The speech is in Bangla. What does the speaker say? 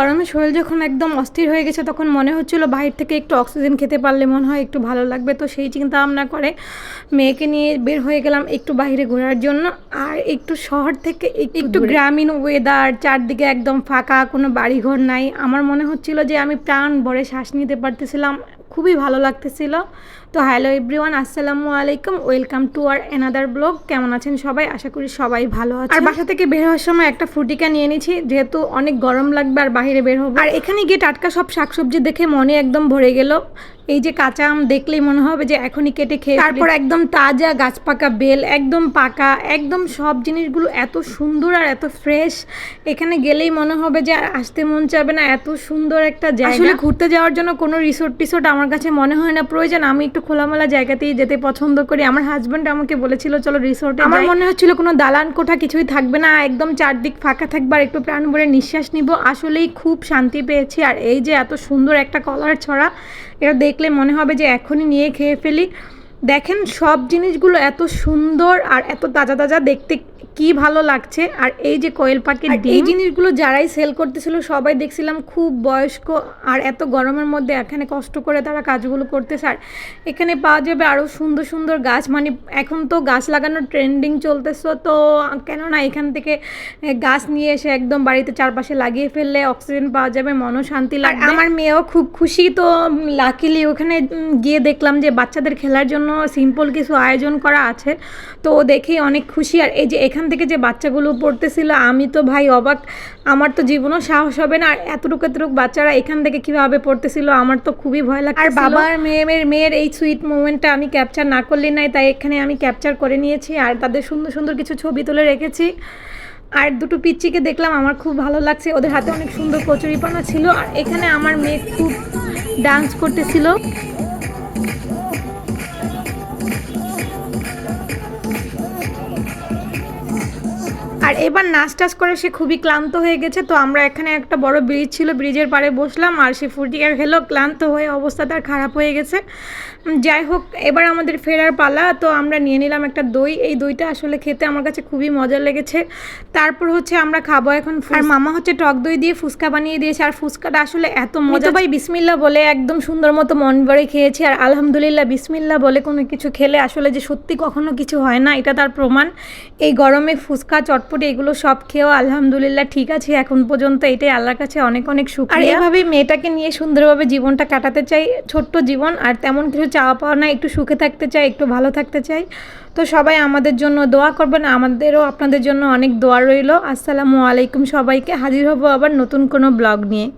গরমে শরীর যখন একদম অস্থির হয়ে গেছে তখন মনে হচ্ছিল বাহির থেকে একটু অক্সিজেন খেতে পারলে মনে হয় একটু ভালো লাগবে। তো সেই চিন্তা ভাবনা করে মেয়েকে নিয়ে বের হয়ে গেলাম একটু বাইরে ঘোরার জন্য। আর একটু শহর থেকে একটু গ্রামীণ ওয়েদার চারদিকে একদম ফাঁকা কোনো বাড়িঘর নাই। আমার মনে হচ্ছিল যে আমি প্রাণ ভরে শ্বাস নিতে পারতেছিলাম। খুবই ভালো লাগতেছিল। তো হ্যালো এভরিওয়ান আসসালামু আলাইকুম। Welcome to our another blog. কেমন আছেন সবাই? আশা করি সবাই ভালো আছে আর বাসা থেকে বের হওয়ার সময় একটা ফুটিকা নিয়ে নিয়েছি যেহেতু অনেক গরম লাগবে আর বাইরে বের হব। আর এখানে গিয়ে টাটকা সব শাকসবজি দেখে মনে একদম ভরে গেল। এই যে কাঁচা আম দেখলেই মনে হবে যে এখনই কেটে খেয়ে তারপর একদম তাজা গাছ পাকা বেল একদম পাকা একদম সব জিনিসগুলো এত সুন্দর আর এত ফ্রেশ। এখানে গেলেই মনে হবে যে আর আসতে মন চাবে না এত সুন্দর একটা জায়গা। আসলে ঘুরতে যাওয়ার জন্য কোনো রিসোর্ট টিসোর্ট আমার কাছে মনে হয় না প্রয়োজন। আমি একটু খোলামেলা জায়গাতেই যেতে পছন্দ করি। আমার হাজব্যান্ড আমাকে বলেছিল চলো রিসোর্টে আমার মনে হচ্ছিল কোনো দালান কোঠা কিছুই থাকবে না। একদম চারদিক ফাঁকা থাকবে আর একটু প্রাণ ভরে নিঃশ্বাস নিব। আসলেই খুব শান্তি পেয়েছি। আর এই যে এত সুন্দর একটা কলার ছড়া এটা দেখলে মনে হবে যে এখনই নিয়ে খেয়ে ফেলি। দেখেন সব জিনিসগুলো এত সুন্দর আর এত তাজা তাজা দেখতে কি ভালো লাগছে। আর এই যে কোয়েল পাখির এই জিনিসগুলো যারাই সেল করতেছিল সবাই দেখছিলাম খুব বয়স্ক আর এত গরমের মধ্যে এখানে কষ্ট করে তারা কাজগুলো করতেছে। আর এখানে পাওয়া যাবে আরও সুন্দর সুন্দর গাছ। মানে এখন তো গাছ লাগানোর ট্রেন্ডিং চলতেছে তো কেননা এখান থেকে গাছ নিয়ে এসে একদম বাড়িতে চারপাশে লাগিয়ে ফেললে অক্সিজেন পাওয়া যাবে মনও শান্তি লাগবে। আমার মেয়েও খুব খুশি তো লাকিলি ওখানে গিয়ে দেখলাম যে বাচ্চাদের খেলার জন্য সিম্পল কিছু আয়োজন করা আছে, তো দেখেই অনেক খুশি। আর এই যে এখান থেকে যে বাচ্চাগুলো পড়তেছিল, আমি তো ভাই অবাক, আমার তো জীবনও সাহস হবে না। আর এতটুকু এতটুকু বাচ্চারা এখান থেকে কীভাবে পড়তেছিল, আমার তো খুবই ভয় লাগে আর বাবার মেয়ে মেয়ের মেয়ের এই সুইট মোমেন্টটা আমি ক্যাপচার না করলে নাই তাই এখানে আমি ক্যাপচার করে নিয়েছি। আর তাদের সুন্দর সুন্দর কিছু ছবি তুলে রেখেছি। আর দুটো পিচ্চিকে দেখলাম, আমার খুব ভালো লাগছে। ওদের হাতে অনেক সুন্দর কচুরিপানা ছিল। আর এখানে আমার মেয়ে খুব ডান্স করতেছিল। আর এবার নাচ টাচ করে সে খুবই ক্লান্ত হয়ে গেছে। তো আমরা এখানে একটা বড় ব্রিজ ছিল ব্রিজের পাড়ে বসলাম আর সে ফুটিকা খেলো ক্লান্ত হয়ে অবস্থা তার খারাপ হয়ে গেছে। যাই হোক এবার আমাদের ফেরার পালা। তো আমরা নিয়ে নিলাম একটা দই। এই দইটা আসলে খেতে আমার কাছে খুবই মজা লেগেছে। তারপর হচ্ছে আমরা খাব এখন আর মামা হচ্ছে টক দই দিয়ে ফুচকা বানিয়ে দিয়েছে। আর ফুচকাটা আসলে এত মজা ভাই বিসমিল্লা বলে একদম সুন্দর মতো মন ভরে খেয়েছি। আর আলহামদুলিল্লাহ বিসমিল্লা বলে কোনো কিছু খেলে আসলে যে সত্যি কখনো কিছু হয় না এটা তার প্রমাণ। এই গরমে ফুচকা চটপটি এগুলো সব খেয়েও আলহামদুলিল্লাহ ঠিক আছে। এখন পর্যন্ত এটাই আল্লাহর কাছে অনেক অনেক সুখ আর এভাবেই মেয়েটাকে নিয়ে সুন্দরভাবে জীবনটা কাটাতে চাই ছোট্ট জীবন আর তেমন কিছু চাওয়া পাওয়া না একটু সুখে থাকতে চাই একটু ভালো থাকতে চাই। তো সবাই আমাদের জন্য দোয়া করবেন আমাদেরও আপনাদের জন্য অনেক দোয়া রইল। আসসালামু আলাইকুম সবাইকে হাজির হব আবার নতুন কোনো ব্লগ নিয়ে।